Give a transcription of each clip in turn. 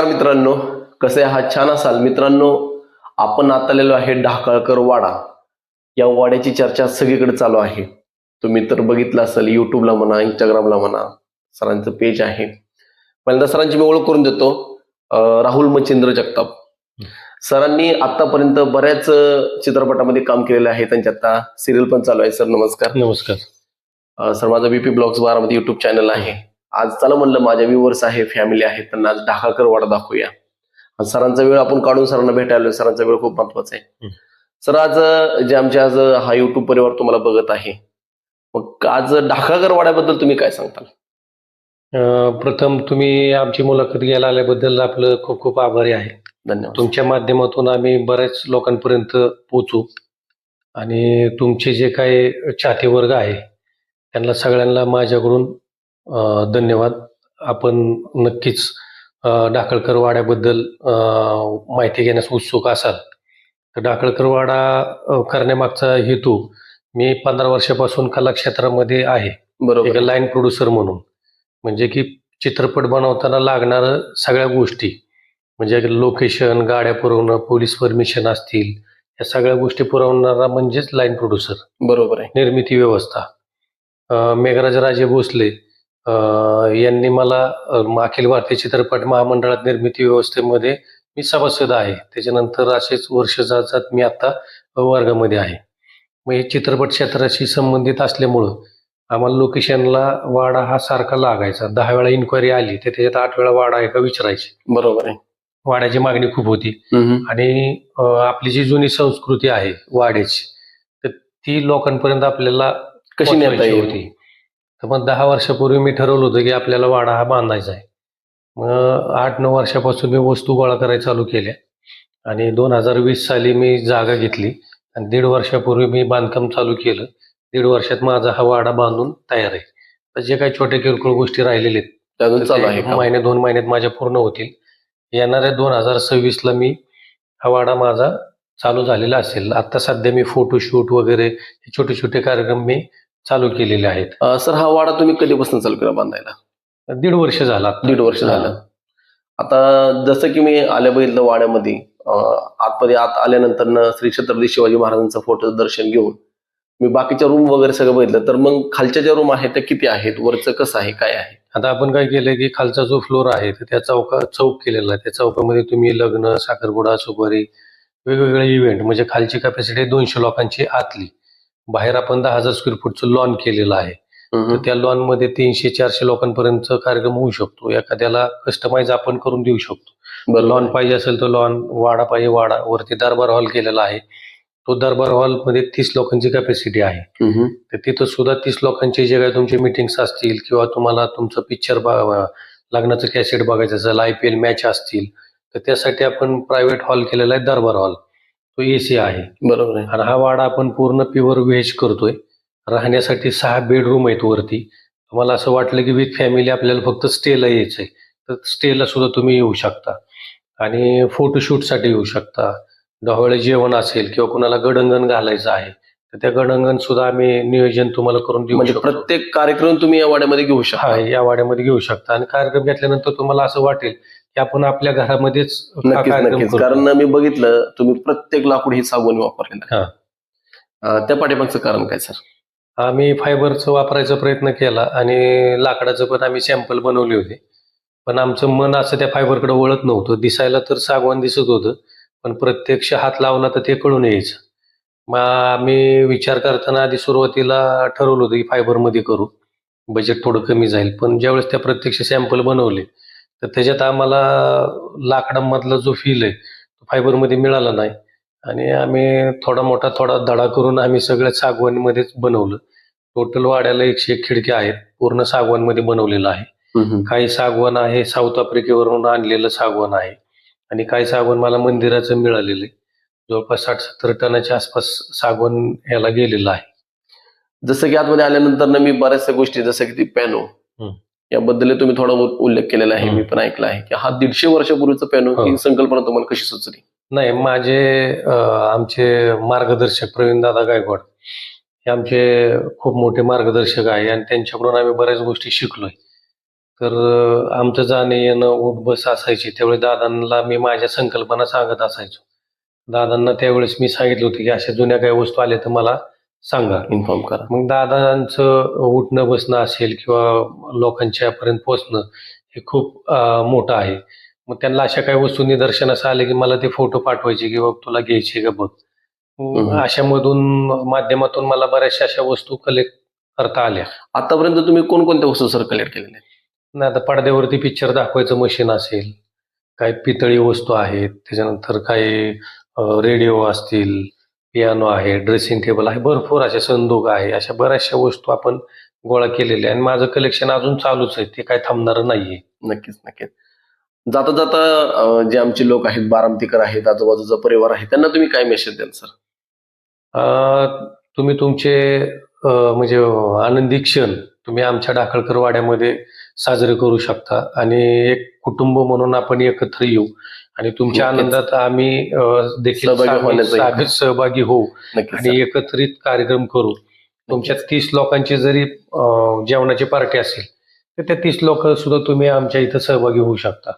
नमस्कार मित्रांनो कसे आहात? छान असाल? मित्रांनो आपण आता आलेलो आहे ढाकळकर वाडा. या वाड्याची चर्चा सगळीकडे चालू आहे. तुम्ही तर बघितलं असेल युट्यूबला म्हणा इंस्टाग्रामला म्हणा सरांचं पेज आहे. पहिल्यांदा सरांची मी ओळख करून देतो. राहुल मच्छिंद्र जगताप. सरांनी आतापर्यंत बऱ्याच चित्रपटामध्ये काम केलेलं आहे. त्यांच्या आता सिरियल पण चालू आहे. सर नमस्कार. नमस्कार. सर माझा बीपी ब्लॉग्स बारामध्ये युट्यूब चॅनल आहे. आज चला म्हणलं माझ्या व्ह्युअर्स आहे फॅमिली आहे त्यांना आज ढाकाकर वाडा दाखवूया. सरांचा वेळ आपण काढून सरांना भेटायला सरांचा वेळ खूप महत्त्वाचा आहे. सर आज जे आमचे आज हा युट्यूब परिवार तुम्हाला बघत आहे. मग आज ढाकाकर वाड्याबद्दल तुम्ही काय सांगताल? प्रथम तुम्ही आमची मुलाखत घ्यायला आल्याबद्दल आपलं खूप खूप आभारी आहे. धन्यवाद. तुमच्या माध्यमातून आम्ही बऱ्याच लोकांपर्यंत पोचू आणि तुमचे जे काही चाहते वर्ग आहे त्यांना सगळ्यांना माझ्याकडून धन्यवाद. आपण नक्कीच डाकळकर वाड्याबद्दल माहिती घेण्यास उत्सुक असाल. तर डाकळकर वाडा करण्यामागचा हेतू मी पंधरा वर्षापासून कला क्षेत्रामध्ये आहे. बरोबर. एक लाईन प्रोड्युसर म्हणून. म्हणजे की चित्रपट बनवताना लागणारं सगळ्या गोष्टी. म्हणजे लोकेशन गाड्या पुरवणं पोलीस परमिशन असतील या सगळ्या गोष्टी पुरवणारा म्हणजेच लाईन प्रोड्युसर बरोबर आहे. निर्मिती व्यवस्था. मेघराज राजे भोसले यांनी मला अखिल भारतीय चित्रपट महामंडळात निर्मिती व्यवस्थेमध्ये मी सभासद आहे. त्याच्यानंतर असेच वर्ष जात जात मी आता वर्गामध्ये आहे. मग हे चित्रपट क्षेत्राशी संबंधित असल्यामुळं आम्हाला लोकेशनला वाडा हा सारखा लागायचा. दहा वेळा इन्क्वायरी आली तर त्याच्यात आठ वेळा वाडा आहे का विचारायची. बरोबर आहे. वाड्याची मागणी खूप होती. आणि आपली जी जुनी संस्कृती आहे वाड्याची तर ती लोकांपर्यंत आपल्याला कशी नेता होती. तर मग दहा वर्षापूर्वी मी ठरवलं होतं की आपल्याला वाडा हा बांधायचा आहे. मग आठ नऊ वर्षापासून मी वस्तू गोळा करायला चालू केल्या. आणि दोन हजार वीस साली मी जागा घेतली. आणि दीड वर्षापूर्वी मी बांधकाम चालू केलं. दीड वर्षात माझा हा वाडा बांधून तयार आहे. तर जे काही छोटे किरकोळ गोष्टी का? महिने दोन महिन्यात माझ्या पूर्ण होतील. येणाऱ्या दोन हजार सव्वीस ला मी हा वाडा माझा चालू झालेला असेल. आता सध्या मी फोटोशूट वगैरे हे छोटे छोटे कार्यक्रम मी चालू केलेले आहेत. अं, सर हा वाडा तुम्ही कधीपासून चालू केला बांधायला? दीड वर्ष झाला. दीड वर्ष झालं. आता जसं की मी आल्या बघितलं वाड्यामध्ये अं, आतमध्ये आत आल्यानंतर न श्री छत्रपती शिवाजी महाराजांचं फोटोचं दर्शन घेऊन मी बाकीच्या रूम वगैरे सगळं बघितलं. तर मग खालच्या ज्या रूम आहेत त्या किती आहेत? वरचं कसं आहे? काय आहे? आता आपण काय केलंय की खालचा जो फ्लोर आहे तर त्या चौका चौक केलेला आहे. त्या चौकामध्ये तुम्ही लग्न साखरपुडा सुपारी वेगवेगळे इव्हेंट म्हणजे खालची कॅपॅसिटी दोनशे लोकांची आतली. बाहेर आपण दहा हजार स्क्वेअर फूटचं लॉन केलेलं आहे. तर त्या लॉनमध्ये तीनशे चारशे लोकांपर्यंत कार्यक्रम होऊ शकतो. एखाद्याला कस्टमाइज आपण करून देऊ शकतो. लॉन पाहिजे असेल तर लॉन वाडा पाहिजे वाडा. वरती दरबार हॉल केलेला आहे. तो दरबार हॉलमध्ये तीस लोकांची कॅपॅसिटी आहे. तर तिथं सुद्धा तीस लोकांचे जे काही तुमचे मिटिंग्स असतील किंवा तुम्हाला तुमचं पिक्चर लग्नाचं कॅसेट बघायचं असेल आय पी एल मॅच असतील तर त्यासाठी आपण प्रायव्हेट हॉल केलेला आहे दरबार हॉल तो ए सी आहे. बरोबर आहे. आणि हा वाडा आपण पूर्ण प्युअर व्हेज करतोय. राहण्यासाठी सहा बेडरूम आहेत वरती. तुम्हाला असं वाटलं की विथ फॅमिली आपल्याला फक्त स्टेला यायचंय. तर स्टेला सुद्धा तुम्ही येऊ शकता. आणि फोटोशूटसाठी येऊ शकता. डोहाळे जेवण असेल किंवा कुणाला गडंगण घालायचं आहे तर त्या गडंगण सुद्धा आम्ही नियोजन तुम्हाला करून देऊ म्हणजे शकतो. प्रत्येक कार्यक्रम तुम्ही या वाड्यामध्ये घेऊ हा शकता या वाड्यामध्ये घेऊ शकता. आणि कार्यक्रम घेतल्यानंतर तुम्हाला असं वाटेल की आपण आपल्या घरामध्येच हा नक्कीच कार्यक्रम नक्कीच. करतो. कारण मी बघितलं तुम्ही प्रत्येक लाकूड ही सागवानी वापरलेलं आहे. हा. अं, त्या पाठीमागचं कारण काय सर? आम्ही फायबरचं वापरायचा प्रयत्न केला आणि लाकडाचं पण आम्ही सॅम्पल बनवले होते. पण आमचं मन असं त्या फायबरकडे वळत नव्हतं. दिसायला तर सागवान दिसत होतं पण प्रत्यक्ष हात लावला तर ते कळून यायचं. मग आम्ही विचार करताना आधी सुरुवातीला ठरवलं होतं की फायबरमध्ये करू. बजेट थोडं कमी जाईल. पण ज्यावेळेस त्या प्रत्यक्ष सॅम्पल बनवले तर त्याच्यात आम्हाला लाकडामधला जो फील आहे तो फायबरमध्ये मिळाला नाही. आणि आम्ही थोडा मोठा थोडा धडा करून आम्ही सगळं सागवानीमध्येच बनवलं. टोटल वाड्याला एकशे एक खिडक्या आहेत पूर्ण सागवानमध्ये बनवलेलं आहे. काही सागवान आहे साऊथ आफ्रिकेवरून आणलेलं सागवान आहे. आणि काही सागवान मला मंदिराचं मिळालेलं आहे. जवळपास साठ सत्तर टनाच्या आसपास सागवान याला गेलेलं आहे. जसं की आतमध्ये आल्यानंतर ना मी बऱ्याचशा गोष्टी जसं की ती पॅनो. याबद्दल तुम्ही थोडा बहुत उल्लेख केलेला आहे. मी पण ऐकला आहे की हा दीडशे वर्षापूर्वीचा पॅनो हो. ही संकल्पना तुम्हाला कशी सुचली नाही माझे आमचे मार्गदर्शक प्रवीण दादा गायकवाड हे आमचे खूप मोठे मार्गदर्शक आहे आणि त्यांच्याकडून आम्ही बऱ्याच गोष्टी शिकलोय तर आमचं जाणं येणं उठ बस असायची त्यावेळी दादांना मी माझ्या संकल्पना सांगत असायचो दादांना त्यावेळेस मी सांगितलं होतं की अशा जुन्या काही वस्तू आल्या तर मला सांगा इन्फॉर्म करा मग दादांचं उठणं बसणं असेल किंवा लोकांच्या पर्यंत पोहोचणं हे खूप मोठं आहे मग त्यांना अशा काही वस्तू निदर्शनास आले की मला ते फोटो पाठवायचे की तुला घ्यायचे का बघ मग हम्म. अशामधून माध्यमातून मला बऱ्याचशा अशा वस्तू कलेक्ट करता आल्या आतापर्यंत तुम्ही कोणकोणत्या वस्तू सर कलेक्ट केलेल्या? नाही आता पडद्यावरती पिक्चर दाखवायचं मशीन असेल काही पितळी वस्तू आहेत त्याच्यानंतर काही रेडिओ असतील पियानो आहे ड्रेसिंग टेबल आहे भरपूर असे संदूक आहे अशा बऱ्याचशा वस्तू आपण गोळा केलेल्या आणि माझं कलेक्शन अजून चालूच आहे ते काय थांबणार नाहीये. नक्कीच नक्कीच. जाता जाता जे आमचे लोक आहेत बारामतीकर आहेत आजूबाजूचा परिवार आहे त्यांना तुम्ही काय मेसेज द्याल सर तुम्ही तुमचे म्हणजे आनंदी क्षण तुम्ही आमच्या डाकळकर वाड्यामध्ये साजरे करू शकता. आणि एक कुटुंब म्हणून आपण एकत्र येऊ. आणि तुमच्या. आनंदात आम्ही देखील सहभागी सामी- होण्याचा एक- सामी- सहभागी होऊ आणि. एकत्रित कार्यक्रम करू. तुमच्या तीस लोकांची जरी जेवणाची पार्टी असेल तर त्या तीस लोक सुद्धा तुम्ही आमच्या इथं सहभागी होऊ शकता.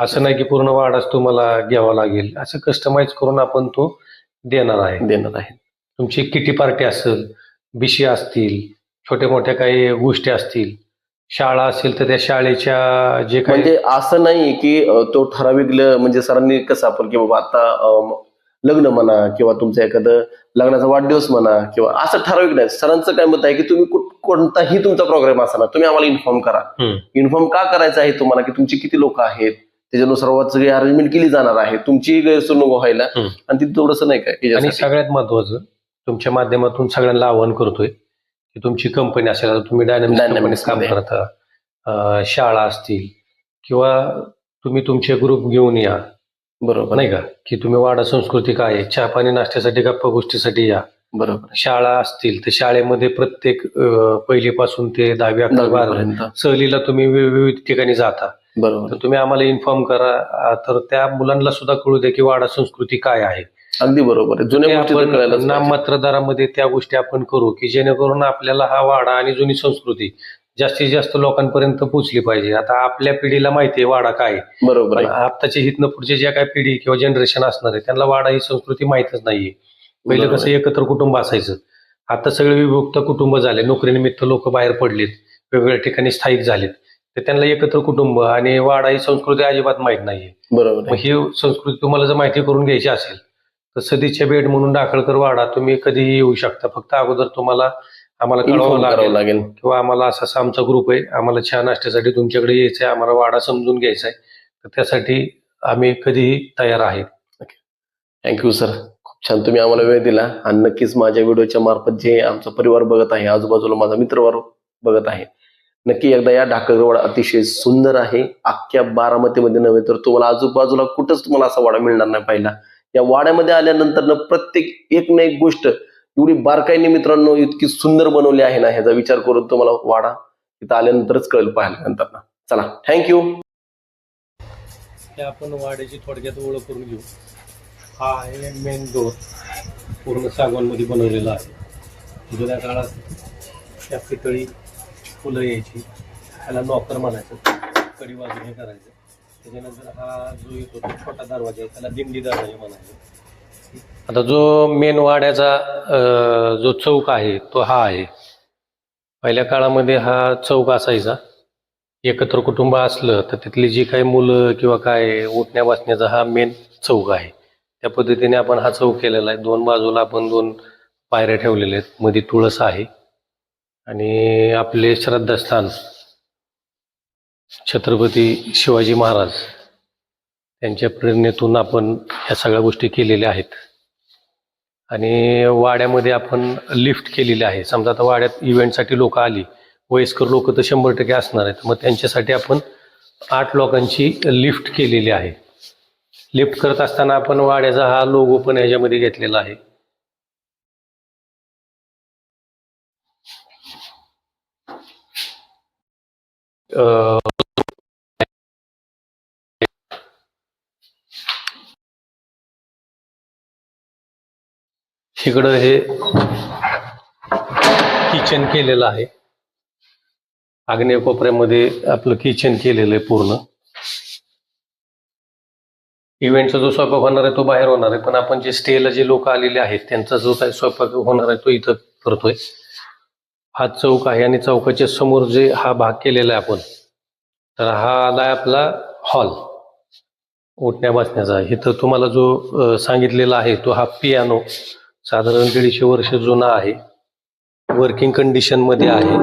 असं नाही की पूर्ण वाडाच तुम्हाला घ्यावा लागेल. असं कस्टमाइज करून आपण तो देणार आहे. देणार आहे. तुमची किटी पार्टी असेल बिशी असतील छोट्या मोठ्या काही गोष्टी असतील शाळा असेल तर त्या शाळेच्या जे काही म्हणजे असं नाही की अं, तो ठराविक ल- म्हणजे सरांनी कसं आपण की बाबा आता लग्न म्हणा किंवा तुमचं एखादं लग्नाचा वाढदिवस म्हणा किंवा असं ठराविक नाही सरांचं काय मत आहे की तुम्ही कुठ- कोणताही तुमचा प्रोग्राम असला तुम्ही आम्हाला इन्फॉर्म करा हम्म. इन्फॉर्म का करायचं आहे तुम्हाला की तुमची किती लोक आहेत त्याच्यानुसार सगळी अरेंजमेंट केली जाणार आहे तुमची गैरसोय व्हायला हम्म. आणि तिथे थोडंसं नाही आणि याच्यासाठी. सगळ्यात महत्वाचं तुमच्या माध्यमातून सगळ्यांना आवाहन करतोय की तुमची कंपनी असेल आता तुम्ही डायनामिक्स Dynamics काममध्ये. करता अं, शाळा असतील किंवा तुम्ही तुमचे ग्रुप घेऊन या. बरोबर. नाही का? की तुम्ही वाडा संस्कृती काय आहे? चहा पाणी नाश्त्यासाठी गप्पा गोष्टीसाठी या. बरोबर. शाळा असतील तर शाळेमध्ये प्रत्येक अं, पहिलीपासून ते दहावी दहावीपर्यंत. सहलीला तुम्ही विविध ठिकाणी जाता. बरोबर. तर तुम्ही आम्हाला इन्फॉर्म करा. तर त्या मुलांना सुद्धा कळू द्या की वाडा संस्कृती काय आहे. अगदी बरोबर आहे. जुन्या गोष्टी तर. नाममात्र दरामध्ये त्या गोष्टी आपण करू की जेणेकरून आपल्याला हा वाडा आणि जुनी संस्कृती जास्तीत जास्त लोकांपर्यंत पोहोचली पाहिजे. आता आपल्या पिढीला माहिती आहे वाडा काय. बरोबर आहे. आत्ताच्या हितनं पुढच्या ज्या काही पिढी किंवा जनरेशन असणार आहे त्यांना वाडा ही संस्कृती माहितच नाहीये. पहिलं बरोबर कसं एकत्र कुटुंब असायचं. आता सगळे विभक्त कुटुंब झाले. नोकरीनिमित्त लोक बाहेर पडलेत. वेगवेगळ्या ठिकाणी स्थायिक झालेत. तर त्यांना एकत्र कुटुंब आणि वाडा ही संस्कृती अजिबात माहीत नाहीये. बरोबर मग आहे ही संस्कृती तुम्हाला जर माहिती करून घ्यायची असेल तर सदीच्या बेड म्हणून दाखलकर वाडा. तुम्ही कधीही येऊ शकता. फक्त अगोदर तुम्हाला आम्हाला कळवावं करावं लागेल. लागेल. किंवा आम्हाला असा असा आमचा ग्रुप आहे. आम्हाला चहा नाश्त्यासाठी तुमच्याकडे यायचं आहे आम्हाला वाडा समजून घ्यायचा आहे तर त्यासाठी आम्ही कधीही तयार आहे. थँक्यू सर खूप छान. तुम्ही आम्हाला वेळ दिला. आणि नक्कीच माझ्या व्हिडिओच्या मार्फत जे आमचा परिवार बघत आहे आजूबाजूला माझा मित्रवार बघत आहे नक्की एकदा या ढाकळवाडा अतिशय सुंदर आहे. अख्ख्या बारामतीमध्ये नव्हे तर तुम्हाला आजूबाजूला कुठंच तुम्हाला असा वाडा मिळणार नाही पहिला. या वाड्यामध्ये आल्यानंतर प्रत्येक एक ना एक गोष्ट एवढी बारकाईने मित्रांनो इतकी सुंदर बनवली आहे ना ह्याचा विचार करून तुम्हाला वाडा तिथं आल्यानंतरच कळेल पाहिल्यानंतर ना चला थँक्यू आपण वाड्याची थोडक्यात ओळख करून घेऊ. हा आहे मेन डोर पूर्ण सागवानमध्ये बनवलेला आहे. जुन्या काळात त्या पितळी फुलं यायची. त्याला नॉकर म्हणायचं. कडी बाजूने करायचं. त्याच्यानंतर हा जो येतो तो छोटा दरवाजा आहे त्याला दिंडी दरवाजा म्हणायचं. आता जो मेन वाड्याचा जो चौक आहे तो हा आहे. पहिल्या काळामध्ये हा चौक असायचा. एकत्र कुटुंब असलं तर तिथली जी काही मुलं किंवा काय उठण्या बसण्याचा हा मेन चौक आहे. त्या पद्धतीने आपण हा चौक केलेला आहे. दोन बाजूला आपण दोन पायऱ्या ठेवलेल्या आहेत. मध्ये तुळस आहे आणि आपले श्रद्धास्थान छत्रपती शिवाजी महाराज त्यांच्या प्रेरणेतून आपण ह्या सगळ्या गोष्टी केलेल्या आहेत. आणि वाड्यामध्ये आपण लिफ्ट केलेली आहे. समजा आता वाड्यात इव्हेंटसाठी लोक आली वयस्कर लोक तर शंभर टक्के असणार आहेत. मग त्यांच्यासाठी आपण आठ लोकांची लिफ्ट केलेली आहे. लिफ्ट करत असताना आपण वाड्याचा हा लोगो पण ह्याच्यामध्ये घेतलेला आहे. इकडं हे किचन केलेलं आहे. आग्नेय कोपऱ्यामध्ये आपलं किचन केलेलं आहे पूर्ण. इव्हेंटचा जो स्वयंपाक होणार आहे तो बाहेर होणार आहे पण आपण जे स्टेला जे लोक आलेले आहेत त्यांचा जो काही स्वयंपाक होणार आहे तो इथं करतोय. हा चौक आहे आणि चौकाच्या समोर जे हा भाग केलेला आहे आपण तर हा आलाय आपला हॉल उठण्या बसण्याचा इथं तुम्हाला जो सांगितलेला आहे तो हा पियानो साधारण दीडशे वर्ष जुना आहे. वर्किंग कंडिशनमध्ये आहे.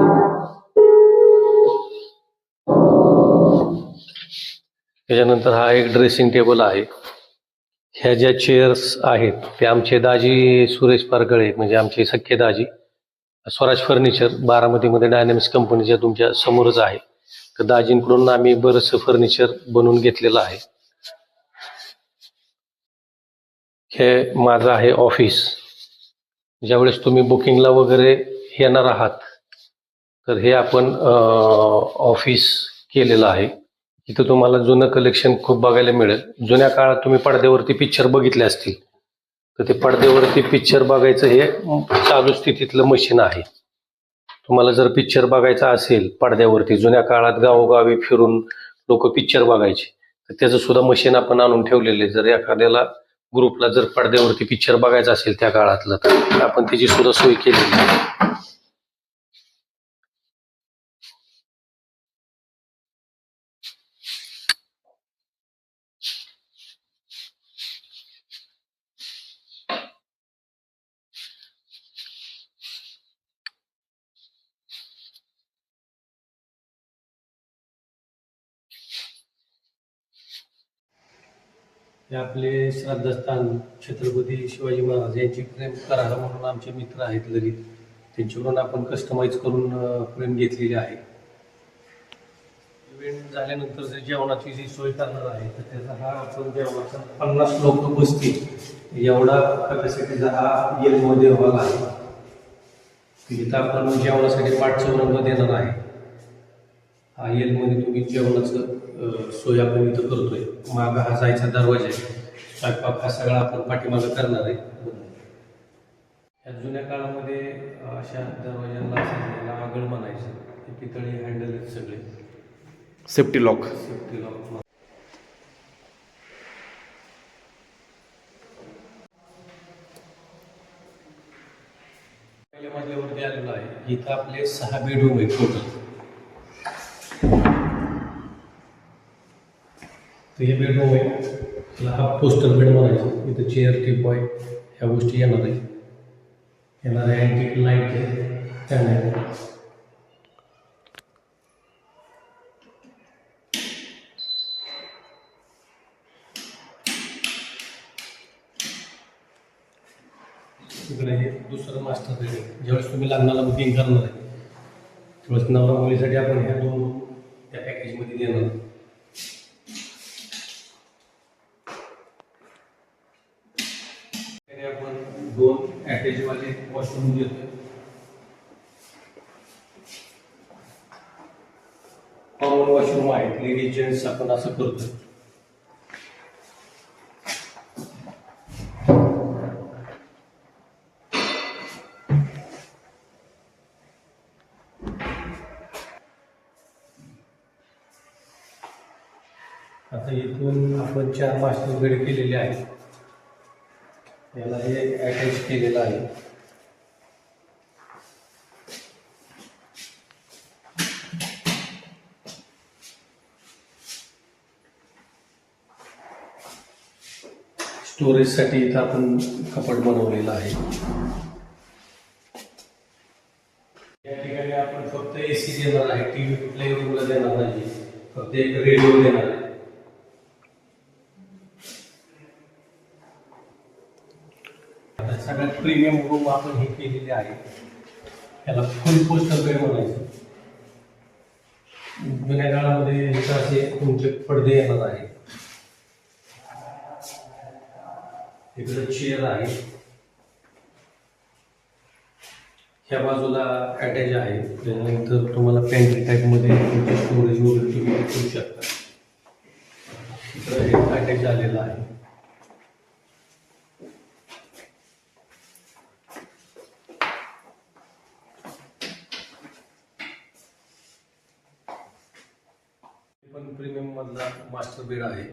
त्याच्यानंतर हा एक ड्रेसिंग टेबल आहे. ह्या ज्या चेअर्स आहेत ते आमचे दाजी सुरेश पारगळे म्हणजे आमचे सख्खे दाजी. स्वराज फर्निचर बारामतीमध्ये डायनॅमिक्स कंपनीच्या तुमच्या समोरच आहे. तर दाजींकडून आम्ही बरंचसं फर्निचर बनवून घेतलेलं आहे. हे माझं आहे ऑफिस ज्यावेळेस तुम्ही बुकिंगला वगैरे येणार आहात तर हे आपण ऑफिस केलेलं आहे. इथं तुम्हाला जुनं कलेक्शन खूप बघायला मिळेल. जुन्या काळात तुम्ही पडद्यावरती पिक्चर बघितले असतील. तर ते पडद्यावरती पिक्चर बघायचं हे चालू स्थितीतलं मशीन आहे. तुम्हाला जर पिक्चर बघायचा असेल पडद्यावरती जुन्या काळात गावोगावी फिरून लोक पिक्चर बघायचे तर त्याचं सुद्धा मशीन आपण आणून ठेवलेलं आहे. जर एखाद्याला ग्रुपला जर पडद्यावरती पिक्चर बघायचा असेल त्या काळातलं तर आपण त्याची सुद्धा सोय केलेली हे आपले श्रद्धास्थान छत्रपती शिवाजी महाराज यांची प्रेम करार म्हणून आमचे मित्र आहेत ललित. त्यांच्याकडून आपण कस्टमाइज करून प्रेम फ्रेम घेतलेली आहे. इव्हेंट झाल्यानंतर जे जेवणाची जी सोय करणार आहे तर त्याचा हा आपण जेवणाचा पन्नास लोक बसतील. एवढा कॅपॅसिटीचा हा येलमध्ये हॉल आहे तिथं आपण जेवणासाठी पाठचं रंग देणार आहे. हा येलमध्ये तुम्ही जेवणाचं सोय आपण इथं करतोय. मागं हा जायचा दरवाजा आहे. स्वयंपाक हा सगळा आपण पाठीमागं करणार आहे. या जुन्या काळामध्ये अशा दरवाजांना असं आगळ म्हणायचं. हे पितळी हँडल आहेत सगळे. सेफ्टी लॉक सेफ्टी लॉक पहिल्या मजल्यावरती आलेलो आहे. इथं आपले सहा बेडरूम आहेत टोटल तर हे बेडरूम आहे त्याला हा पोस्टर बेड म्हणायचं. इथं चेअर टिपॉय ह्या गोष्टी येणार आहे येणार आहे अँटिक लाइट आहे. फॅन आहे तिकडे हे दुसरं मास्टर बेड आहे. ज्यावेळेस तुम्ही लग्नाला बुकिंग करणार आहे त्यावेळेस नवरा मुलीसाठी आपण ह्या दोन त्या पॅकेजमध्ये देणार अटॅचवाले वॉशरूम देतोय कॉमन वॉशरूम आहेत लेडीज जेंट्स आपण असं करतोय आता इथून आपण चार मास्टर बेड केलेले आहेत. याला हे अटॅच केलेलं आहे. स्टोरेजसाठी इथं आपण कपाट बनवलेलं आहे. या ठिकाणी आपण फक्त एसी देणार आहे. टीव्ही कुठल्याही रूमला देणार नाही. फक्त एक रेडिओ देणार आहे. आता सगळ्यात प्रीमियम रूम आपण हे केलेले आहे. त्याला फुल पोस्टर बेड म्हणायचं. जुन्या काळामध्ये असे तुमचे पडदे येणार आहे इकडे चेअर आहे. ह्या बाजूला अटॅच आहे. त्यानंतर तुम्हाला पॅन्ट्री टाईपमध्ये तुमचे स्टोरेज वगैरे तुम्ही करू शकता. इकडे हे अटॅच झालेलं आहे. पण प्रीमियम मधला मास्टर बेड आहे.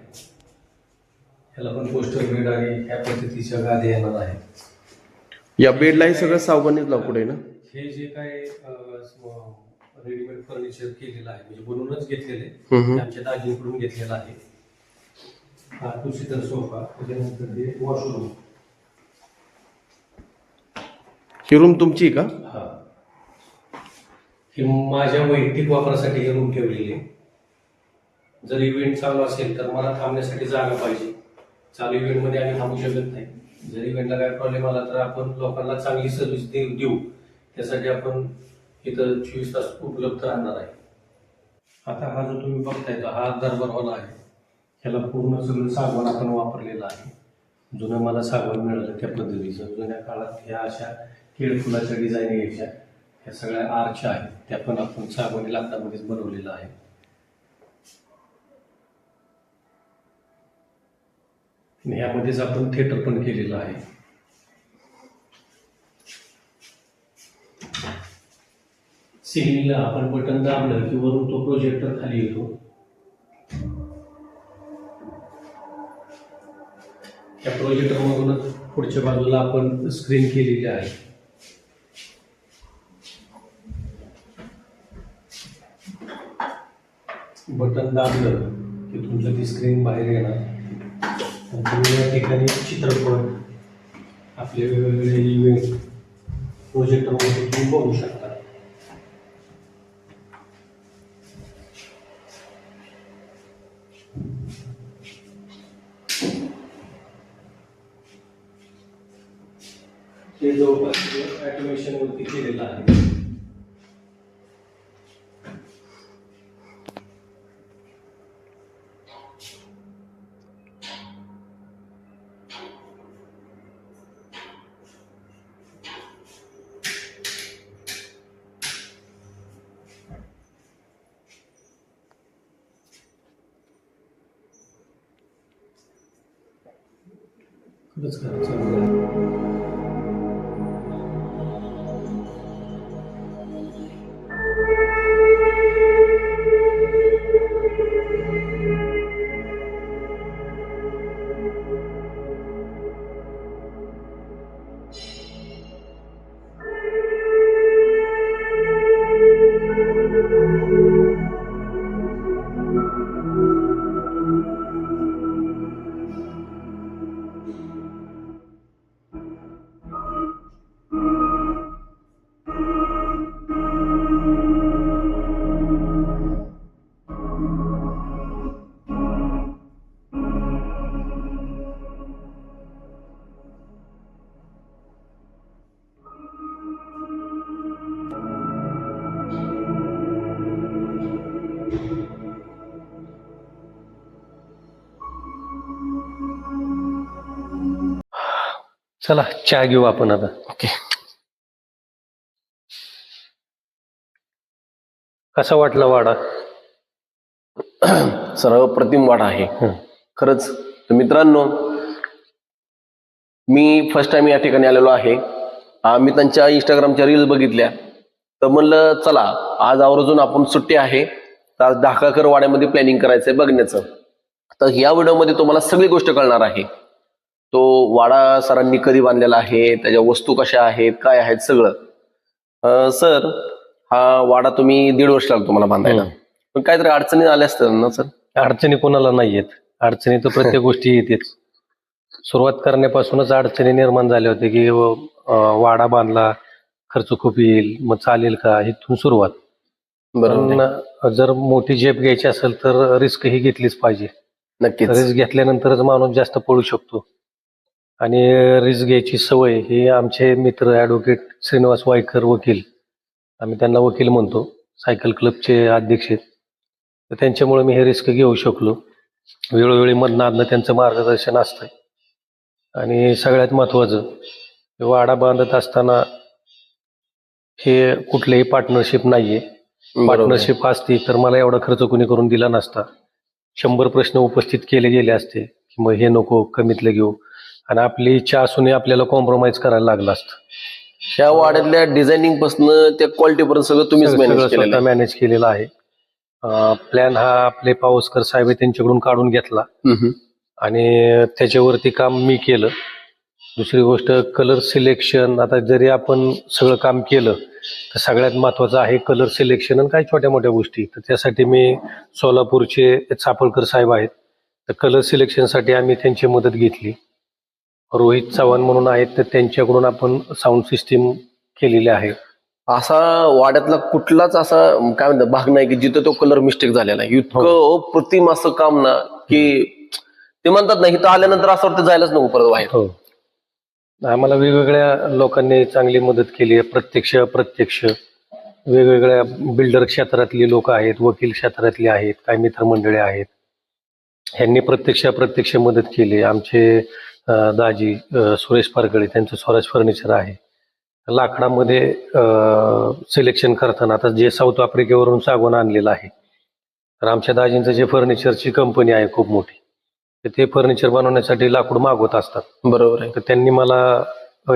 ह्याला पण पोस्टर बेड आणि ह्या पद्धतीच्या गादी येणार आहे या बेडलाही सगळं सावकानीच लाकूड आहे ना? हे जे काय रेडीमेड फर्निचर केलेलं आहे म्हणजे बनवूनच घेतलेले हम्म, आमच्या दाजीकडून घेतलेलं आहे. हा सोफा त्याच्यानंतर हे वॉशरूम ही रूम तुमची आहे का? हा. ही माझ्या वैयक्तिक वापरासाठी ही रूम ठेवलेली आहे. जर इव्हेंट चालू असेल तर मला थांबण्यासाठी जागा पाहिजे. चालू इव्हेंटमध्ये आम्ही थांबू शकत नाही. जर इव्हेंटला काय प्रॉब्लेम आला तर आपण लोकांना चांगली सर्व्हिस देऊ. त्यासाठी आपण इथं चोवीस तास उपलब्ध राहणार आहे. आता हा जो तुम्ही बघताय तो हा दरबार हॉल आहे. ह्याला पूर्ण सगळं सागवान आपण वापरलेलं आहे. जुनं मला सागवान मिळालं त्या पद्धतीचं. जुन्या काळात ह्या अशा केळफुलाच्या डिझाईन यायच्या. ह्या सगळ्या आर्च आहेत. त्या पण आपण सागवानी लाकडामध्येच बनवलेलं आहे. आणि आपण थिएटर पण केलेलं आहे. सिलिंगला आपण बटन दाबलं की वरून तो प्रोजेक्टर खाली येतो. त्या प्रोजेक्टर मधूनच पुढच्या बाजूला आपण स्क्रीन केलेली आहे. बटन दाबलं की तुमचं ती स्क्रीन बाहेर येणार. आणि या ठिकाणी चित्रपट आपले वेगवेगळे इव्हेंट प्रोजेक्टरमध्ये तुम्ही बघू शकता. चला चहा घेऊ आपण आता. ओके. कसा वाटला वाडा? सर्वप्रतिम वाडा आहे. खरंच तर मित्रांनो मी फर्स्ट टाइम या ठिकाणी आलेलो आहे. मी त्यांच्या इंस्टाग्रामच्या रील्स बघितल्या. तर म्हणलं चला आज आवर्जून आपण सुट्टी आहे. तर आज ढाकाकर वाड्यामध्ये प्लॅनिंग करायचंय बघण्याचं. तर या व्हिडिओमध्ये तुम्हाला सगळी गोष्ट कळणार आहे. तो वाडा सरांनी कधी बांधलेला आहे त्याच्या वस्तू कशा आहेत काय आहेत सगळं. सर हा वाडा तुम्ही दीड वर्ष लागतो तुम्हाला बांधायला. पण काहीतरी अडचणी आल्या असतात ना सर? अडचणी कोणाला नाही येत अडचणी तर प्रत्येक गोष्टी येतेच. सुरुवात करण्यापासूनच अडचणी निर्माण झाल्या होत्या की वाडा बांधला खर्च खूप येईल मग चालेल का? इथून सुरुवात. बरोबर जर मोठी झेप घ्यायची असेल तर रिस्क ही घेतलीच पाहिजे. नक्कीच. रिस्क घेतल्यानंतरच माणूस जास्त पळू शकतो. आणि रिस्क घ्यायची सवय ही आमचे मित्र ॲडव्होकेट श्रीनिवास वायकर वकील. आम्ही त्यांना वकील म्हणतो. सायकल क्लबचे अध्यक्ष आहेत. तर त्यांच्यामुळे मी हे रिस्क घेऊ शकलो. वेळोवेळी मधनं अधनं त्यांचं मार्गदर्शन असतं आणि सगळ्यात महत्त्वाचं वाडा बांधत असताना हे कुठलेही पार्टनरशिप नाहीये. बरोबर. आहे. पार्टनरशिप असती तर मला एवढा खर्च कोणी करून दिला नसता. शंभर प्रश्न उपस्थित केले गेले असते. की मग हे नको कमीतलं घेऊ. आणि आपली इच्छा असूनही आपल्याला कॉम्प्रोमाइज करायला लागलं असतं. ह्या वाड्यातल्या डिझायनिंगपासून त्या क्वालिटी पर्यंत सगळं तुम्हीच सगळं मॅनेज केलेलं स्वतः आहे. मॅनेज केलेलं आहे. प्लॅन हा आपले पावसकर साहेब आहे त्यांच्याकडून काढून घेतला. हम्म. आणि त्याच्यावरती काम मी केलं. दुसरी गोष्ट कलर सिलेक्शन आता जरी आपण सगळं काम केलं तर सगळ्यात महत्वाचं आहे कलर सिलेक्शन आणि काही छोट्या मोठ्या गोष्टी. तर त्यासाठी मी सोलापूरचे चापळकर साहेब आहेत. तर कलर सिलेक्शनसाठी आम्ही त्यांची मदत घेतली. रोहित चव्हाण म्हणून आहेत तर त्यांच्याकडून आपण साऊंड सिस्टीम केलेली आहे. असा वाड्यातला कुठलाच असा काय म्हणतात भाग नाही की जिथं तो कलर मिस्टेक झालेला आहे. इतकं अप्रतिम असं काम ना की ते म्हणतात ना इथं आल्यानंतर असं वाटतं जायलाच नको परत बाहेर. हो. आम्हाला वेगवेगळ्या लोकांनी चांगली मदत केली आहे प्रत्यक्ष अप्रत्यक्ष. वेगवेगळ्या बिल्डर क्षेत्रातली लोक आहेत वकील क्षेत्रातली आहेत काही मित्रमंडळी आहेत. ह्यांनी प्रत्यक्ष अप्रत्यक्ष मदत केली. आमचे दाजी सुरेश पारगळे त्यांचं स्वराज फर्निचर आहे. लाकडामध्ये सिलेक्शन करताना आता जे साऊथ आफ्रिकेवरून सागवान आणलेलं आहे. तर आमच्या दाजींचं जे फर्निचरची कंपनी आहे खूप मोठी. तर ते फर्निचर बनवण्यासाठी लाकूड मागवत असतात. बरोबर आहे. तर त्यांनी मला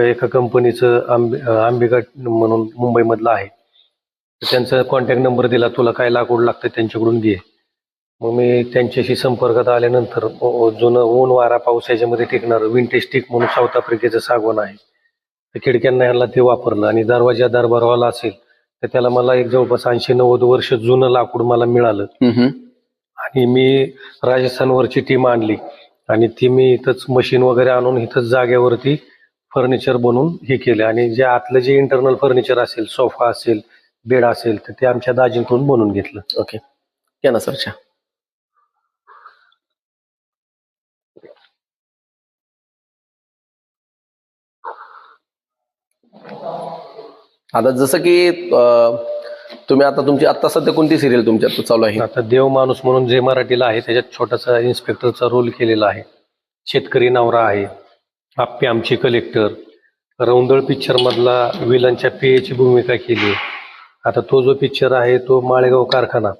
एका कंपनीचं आंबे आंबेघाट म्हणून मुंबईमधलं आहे. तर त्यांचा कॉन्टॅक्ट नंबर दिला तुला काय लाकूड लागतं त्यांच्याकडून घे. मग मी त्यांच्याशी संपर्कात आल्यानंतर जुनं ऊन वारा पाऊस याच्यामध्ये टिकणार विंटेज टिक म्हणून साऊथ आफ्रिकेचं सागवान आहे. तर खिडक्यांना ह्याला ते वापरलं आणि दरवाजा दरबार हॉल असेल तर त्याला मला एक जवळपास ऐंशी नव्वद वर्ष जुनं लाकूड मला मिळालं. आणि मी राजस्थानवरची टीम आणली आणि ती मी इथंच मशीन वगैरे आणून इथंच जागेवरती फर्निचर बनवून हे केले. आणि जे आतलं जे इंटरनल फर्निचर असेल सोफा असेल बेड असेल तर ते आमच्या दाजींकडून बनवून घेतलं. ओके घ्या ना सर आता जसं की तुम्ही आता तुमची आता सध्या कोणती सिरियल तुमच्यात चालू आहे? आता देव माणूस म्हणून जे मराठीला आहे त्याच्यात छोटासा इन्स्पेक्टरचा रोल केलेला आहे. शेतकरी नवरा आहे आप्पे आमची कलेक्टर रौंदळ पिक्चर मधला विलनच्या पेयची भूमिका केली. आता तो जो पिक्चर आहे तो माळेगाव कारखाना.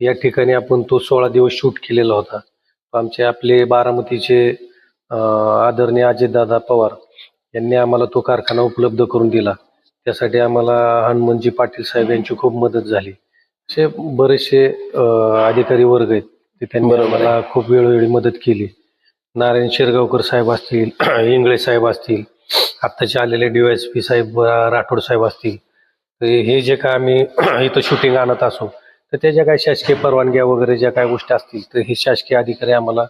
या ठिकाणी आपण तो सोळा दिवस शूट केलेला होता. आमचे आपले बारामतीचे आदरणीय अजितदादा पवार यांनी आम्हाला तो कारखाना उपलब्ध करून दिला. त्यासाठी आम्हाला हनुमंतजी पाटील साहेब यांची खूप मदत झाली. असे बरेचसे अधिकारी वर्ग आहेत. ते त्यांनी. आम्हाला खूप वेळोवेळी मदत केली. नारायण शिरगावकर साहेब असतील इंगळे साहेब असतील आत्ताचे आलेले डीवायएसपी साहेब राठोड साहेब असतील. तर हे जे काय आम्ही इथं शूटिंग आणत असो तर त्या ज्या काही शासकीय परवानग्या वगैरे ज्या काही गोष्टी असतील तर हे शासकीय अधिकारी आम्हाला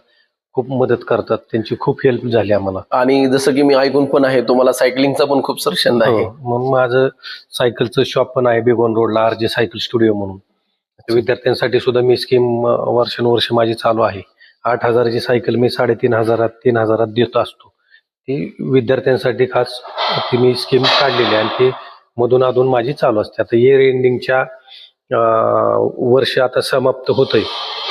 खूप मदत करतात. त्यांची खूप हेल्प झाली आम्हाला. आणि जसं की मी ऐकून पण आहे तुम्हाला सायकलिंगचा पण खूप सर छंद आहे. हो, म्हणून माझं सायकलचं शॉप पण आहे बेगोन रोडला आर जे सायकल स्टुडिओ म्हणून. विद्यार्थ्यांसाठी सुद्धा मी स्कीम वर्षानुवर्ष माझी चालू आहे. आठ हजाराची सायकल मी साडेतीन हजारात तीन हजारात देत असतो. ती विद्यार्थ्यांसाठी खास ती मी स्कीम काढलेली आहे आणि ती मधून अधून माझी चालू असते. आता इयर एंडिंगच्या वर्ष आता समाप्त होतंय.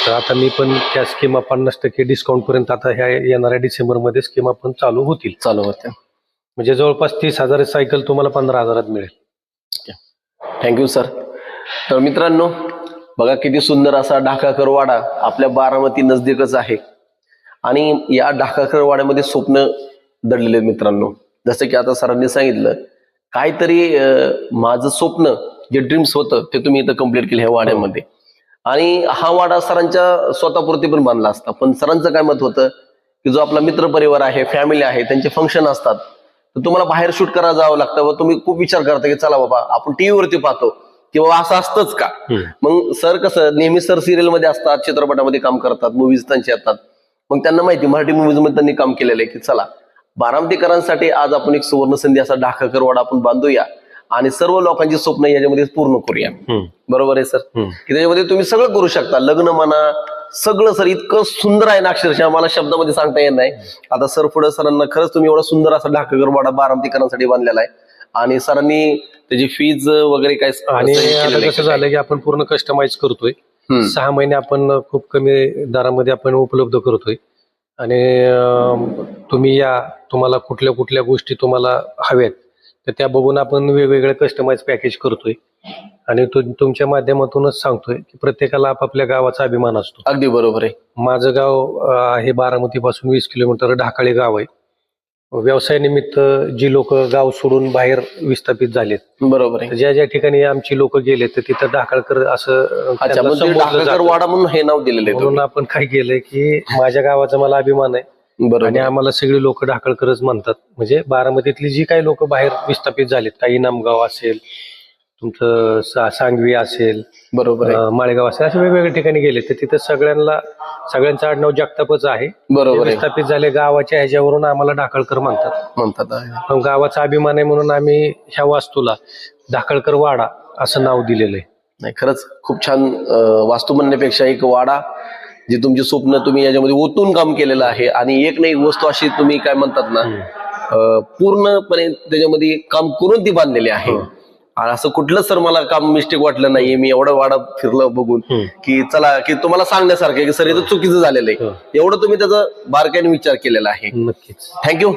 तर आता मी पण त्या स्कीमा पन्नास टक्के डिस्काउंट पर्यंत आता ह्या येणाऱ्या डिसेंबरमध्ये स्कीमा पण चालू होतील. चालू होत्या म्हणजे जवळपास तीस हजार सायकल तुम्हाला पंधरा हजारात मिळेल. थँक्यू सर तर मित्रांनो बघा किती सुंदर असा ढाकाकर वाडा आपल्या बारामती नजदीकच आहे. आणि या ढाकाकर वाड्यामध्ये स्वप्न दडलेले मित्रांनो. जसं की आता सरांनी सांगितलं काहीतरी माझं स्वप्न जे ड्रीम्स होतं ते तुम्ही इथं कंप्लीट केलं ह्या वाड्यामध्ये. आणि हा वाडा सरांच्या स्वतःपुरती पण बांधला असता. पण सरांचं काय मत होतं की जो आपला मित्र परिवार आहे फॅमिली आहे त्यांचे फंक्शन असतात तर तुम्हाला बाहेर शूट करायला जावं लागतं व तुम्ही खूप विचार करता की चला बाबा आपण टीव्ही वरती पाहतो किंवा असं असतंच का? मग सर कसं नेहमी सर सिरियलमध्ये असतात चित्रपटामध्ये काम करतात मुव्हीज त्यांचे येतात. मग त्यांना माहिती मराठी मुव्हीजमध्ये त्यांनी काम केलेलं आहे की चला बारामतीकरांसाठी आज आपण एक सुवर्ण संधी असा ढाकाकर वाडा आपण बांधूया. आणि सर्व लोकांची स्वप्न याच्यामध्ये पूर्ण करूया. बरोबर आहे सर. की त्याच्यामध्ये तुम्ही सगळं करू शकता. लग्न म्हणा सगळं सर इतकं सुंदर आहे ना अक्षरशः. मला शब्दामध्ये सांगता येत नाही. आता सर पुढे सरांना खरंच तुम्ही एवढा सुंदर असा ढाकाकर वाडा बारामतीकरांसाठी बांधलेला आहे. आणि सरांनी त्याची फीज वगैरे काय आणि आता कसं? झालं की आपण पूर्ण कस्टमाइज करतोय. सहा महिने आपण खूप कमी दरामध्ये आपण उपलब्ध करतोय. आणि तुम्ही या तुम्हाला कुठल्या कुठल्या गोष्टी तुम्हाला हव्यात तर त्या बघून आपण वेगवेगळे कस्टमाइज पॅकेज करतोय. आणि तु- तुमच्या माध्यमातूनच सांगतोय की प्रत्येकाला आपापल्या गावाचा अभिमान असतो. अगदी बरोबर आहे. माझं गाव अं, आहे बारामती पासून वीस किलोमीटर ढाकाळे गाव आहे. व्यवसायानिमित्त जी लोक गाव सोडून बाहेर विस्थापित झालेत बरोबर तर आहे ज्या ज्या ठिकाणी आमची लोक गेले तर तिथं ढाकळकर असं अं, अच्छा त्यांना म्हणजे संबोधलं ढाकळकर जातं. वाडा म्हणून हे नाव दिलेलं आहे म्हणून तुम्ही. आपण काय केलंय की माझ्या गावाचा मला अभिमान आहे. बरोबर. आणि आम्हाला सगळी लोक ढाकळकरच म्हणतात. म्हणजे बारामतीतली जी काही लोक बाहेर विस्थापित झालेत काही नामगाव असेल तुमचं सा- सांगवी असेल बरोबर आहे. अं, माळेगाव असेल अशा वेगवेगळ्या ठिकाणी गेले तर तिथं सगळ्यांना सगळ्यांचं आडनाव जगतापच आहे. बरोबर आहे. विस्थापित झाले गावाच्या ह्याच्यावरून आम्हाला ढाकळकर म्हणतात. म्हणतात आहे. पण गावाचा अभिमान आहे म्हणून आम्ही ह्या वास्तूला ढाकळकर वाडा असं नाव दिलेलं आहे. नाही खरंच खूप छान अं, वास्तू म्हणण्यापेक्षा एक वाडा जी तुमची स्वप्न तुम्ही याच्यामध्ये ओतून काम केलेलं आहे आणि एक ना एक वस्तू अशी तुम्ही काय म्हणतात ना पूर्णपणे त्याच्यामध्ये काम करून ती बांधलेली आहे. आणि असं कुठलं सर मला काम मिस्टेक वाटलं नाहीये मी एवढं वाडा फिरलं बघून. की चला की तुम्हाला सांगण्यासारखं की सर इथं चुकीचं झालेलं आहे. एवढं तुम्ही त्याचा बारकाईने विचार केलेला आहे. नक्कीच. थँक्यू